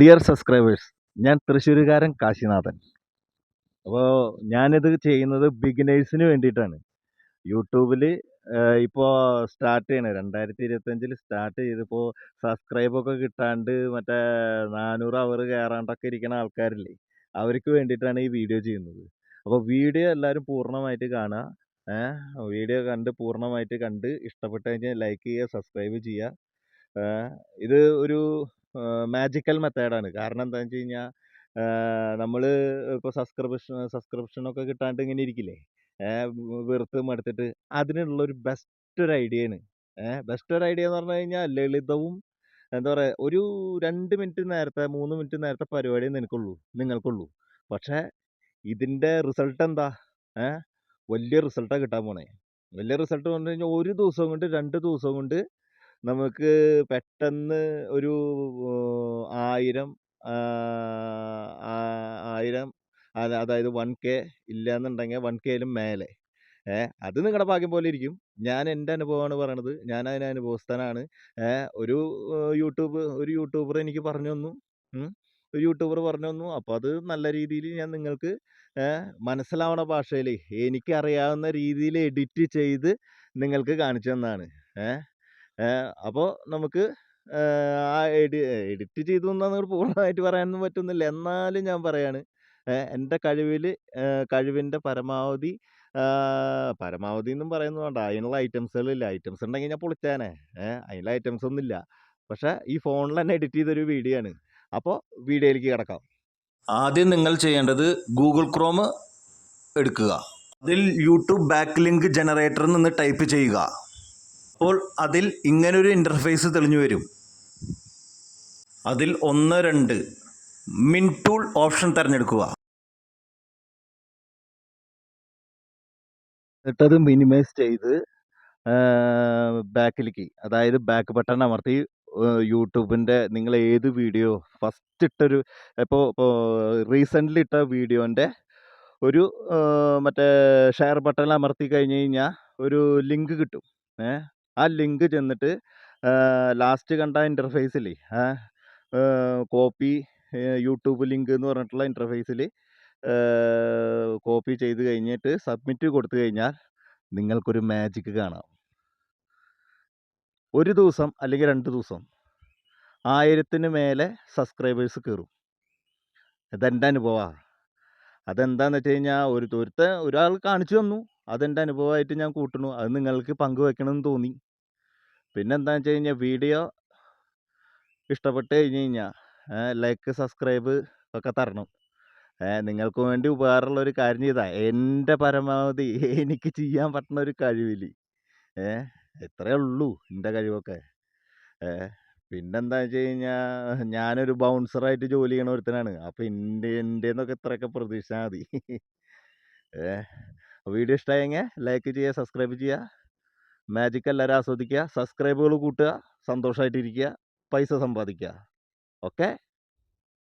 Dear subscribers ഞാൻ തൃശ്ശൂരുകാരൻ കാശിനാഥൻ. അപ്പോൾ ഞാനിത് ചെയ്യുന്നത് ബിഗിനേഴ്സിന് വേണ്ടിയിട്ടാണ്. യൂട്യൂബിൽ ഇപ്പോൾ സ്റ്റാർട്ട് ചെയ്യണ. രണ്ടായിരത്തി ഇരുപത്തഞ്ചിൽ സ്റ്റാർട്ട് ചെയ്തിപ്പോൾ സബ്സ്ക്രൈബൊക്കെ കിട്ടാണ്ട് മറ്റേ നാനൂറ് അവർ കയറാണ്ടൊക്കെ ഇരിക്കുന്ന ആൾക്കാരില്ലേ അവർക്ക് വേണ്ടിയിട്ടാണ് ഈ വീഡിയോ ചെയ്യുന്നത്. അപ്പോൾ വീഡിയോ എല്ലാവരും പൂർണമായിട്ട് കാണുക വീഡിയോ കണ്ട് പൂർണമായിട്ട് കണ്ട് ഇഷ്ടപ്പെട്ട് കഴിഞ്ഞാൽ ലൈക്ക് ചെയ്യുക സബ്സ്ക്രൈബ് ചെയ്യുക. ഇത് ഒരു മാജിക്കൽ മെത്തേഡാണ് കാരണം എന്താണെന്ന് വെച്ച് കഴിഞ്ഞാൽ നമ്മൾ ഇപ്പോൾ സബ്സ്ക്രിപ്ഷൻ സബ്സ്ക്രിപ്ഷനൊക്കെ കിട്ടാണ്ട് ഇങ്ങനെ ഇരിക്കില്ലേ? വെറുത്ത് മടുത്തിട്ട് അതിനുള്ളൊരു ബെസ്റ്റ് ഒരു ഐഡിയ ആണ്. ബെസ്റ്റ് ഒരു ഐഡിയ എന്ന് പറഞ്ഞു കഴിഞ്ഞാൽ ലളിതവും എന്താ പറയുക ഒരു രണ്ട് മിനിറ്റ് നേരത്തെ മൂന്ന് മിനിറ്റ് നേരത്തെ പരിപാടി നിനക്കുള്ളൂ നിങ്ങൾക്കുള്ളൂ. പക്ഷേ ഇതിന്റെ റിസൾട്ട് എന്താ? വലിയ റിസൾട്ടാണ് കിട്ടാൻ പോണേ. വലിയ റിസൾട്ട് പറഞ്ഞു കഴിഞ്ഞാൽ ഒരു ദിവസം കൊണ്ട് രണ്ട് ദിവസം കൊണ്ട് നമുക്ക് പെട്ടെന്ന് ഒരു ആയിരം ആയിരം അത് അതായത് വൺ കെ ഇല്ലയെന്നുണ്ടെങ്കിൽ വൺ കെയിലും മേലെ. ഏ അത് നിങ്ങളുടെ ഭാഗ്യം പോലെ ഇരിക്കും. ഞാൻ എന്റെ അനുഭവമാണ് പറയണത്. ഞാൻ അതിന് അനുഭവസ്ഥനാണ്. ഏ ഒരു യൂട്യൂബ് ഒരു യൂട്യൂബർ എനിക്ക് പറഞ്ഞു തന്നു. ഒരു യൂട്യൂബർ പറഞ്ഞു തന്നു. അപ്പോൾ അത് നല്ല രീതിയിൽ ഞാൻ നിങ്ങൾക്ക് മനസ്സിലാവണ ഭാഷയിൽ എനിക്കറിയാവുന്ന രീതിയിൽ എഡിറ്റ് ചെയ്ത് നിങ്ങൾക്ക് കാണിച്ചു തന്നതാണ് ഏ അപ്പോൾ നമുക്ക് ആ എഡി എഡിറ്റ് ചെയ്തു എന്നങ്ങോട്ട് പൂർണമായിട്ട് പറയാനൊന്നും പറ്റുന്നില്ല. എന്നാലും ഞാൻ പറയാണ് എന്റെ കഴിവിൽ കഴിവിന്റെ പരമാവധി പരമാവധി എന്നും പറയുന്നത് വേണ്ട. അതിനുള്ള ഐറ്റംസുകളില്ല. ഐറ്റംസ് ഉണ്ടെങ്കിൽ ഞാൻ പൊളിച്ചേനെ അതിനുള്ള ഐറ്റംസ് ഒന്നുമില്ല പക്ഷേ ഈ ഫോണിൽ തന്നെ എഡിറ്റ് ചെയ്തൊരു വീഡിയോ ആണ്. അപ്പോൾ വീഡിയോയിലേക്ക് കിടക്കാം. ആദ്യം നിങ്ങൾ ചെയ്യേണ്ടത് ഗൂഗിൾ ക്രോം എടുക്കുക. അതിൽ യൂട്യൂബ് ബാക്ക് ലിങ്ക് ജനറേറ്ററിൽ നിന്ന് ടൈപ്പ് ചെയ്യുക. അപ്പോൾ അതിൽ ഇങ്ങനൊരു ഇന്റർഫേസ് തെളിഞ്ഞു വരും. അതിൽ ഒന്ന് രണ്ട്. മിൻ ടൂൾ ഓപ്ഷൻ തിരഞ്ഞെടുക്കുക. എന്നിട്ടത് മിനിമൈസ് ചെയ്ത് ബാക്കിലേക്ക് അതായത് ബാക്ക് ബട്ടൺ അമർത്തി യൂട്യൂബിന്റെ നിങ്ങൾ ഏത് വീഡിയോ ഫസ്റ്റ് ഇട്ടൊരു ഇപ്പോൾ ഇപ്പോൾ റീസെന്റ്ലി ഇട്ട വീഡിയോന്റെ ഒരു മറ്റേ ഷെയർ ബട്ടൺ അമർത്തി കഴിഞ്ഞ് കഴിഞ്ഞാൽ ഒരു ലിങ്ക് കിട്ടും. ഏ ആ ലിങ്ക് ചെന്നിട്ട് ലാസ്റ്റ് കണ്ട ഇന്റർഫേസിൽ കോപ്പി യൂട്യൂബ് ലിങ്ക് എന്ന് പറഞ്ഞിട്ടുള്ള ഇന്റർഫേസിൽ കോപ്പി ചെയ്ത് കഴിഞ്ഞിട്ട് സബ്മിറ്റ് കൊടുത്തു കഴിഞ്ഞാൽ നിങ്ങൾക്കൊരു മാജിക്ക് കാണാം. ഒരു ദിവസം അല്ലെങ്കിൽ രണ്ട് ദിവസം ആയിരത്തിന് മേലെ സബ്സ്ക്രൈബേഴ്സ് കയറും. ഇതെന്റെ അനുഭവമാണ് അതെന്താണെന്ന് വെച്ച് കഴിഞ്ഞാൽ ഒരു ഒരുത്ത ഒരാൾ കാണിച്ചു തന്നു. അതെന്റെ അനുഭവമായിട്ട് ഞാൻ കൂട്ടണു. അത് നിങ്ങൾക്ക് പങ്കുവെക്കണമെന്ന് തോന്നി. പിന്നെ എന്താണെന്ന് വെച്ച് കഴിഞ്ഞാൽ വീഡിയോ ഇഷ്ടപ്പെട്ട് കഴിഞ്ഞ് കഴിഞ്ഞാൽ ലൈക്ക് സബ്സ്ക്രൈബ് ഒക്കെ തരണം. നിങ്ങൾക്ക് വേണ്ടി ഉപകാരമുള്ള ഒരു കാര്യം ചെയ്താൽ എന്റെ പരമാവധി എനിക്ക് ചെയ്യാൻ പറ്റുന്ന ഒരു കഴിവിൽ ഏ ഇത്രയേ ഉള്ളൂ എന്റെ കഴിവൊക്കെ. പിന്നെന്താ വെച്ച് കഴിഞ്ഞാൽ ഞാനൊരു ബൗൺസറായിട്ട് ജോലി ചെയ്യണ ഒരുത്തനാണ്. അപ്പോൾ എന്റെ എന്റെ എന്നൊക്കെ ഇത്രയൊക്കെ പ്രതീക്ഷിച്ചാൽ മതി. ഏ വീഡിയോ ഇഷ്ടമായെങ്കിൽ ലൈക്ക് ചെയ്യുക സബ്സ്ക്രൈബ് ചെയ്യുക മാജിക് എല്ലാവരും ആസ്വദിക്കുക സബ്സ്ക്രൈബുകൾ കൂട്ടുക സന്തോഷമായിട്ടിരിക്കുക പൈസ സമ്പാദിക്കുക. ഓക്കെ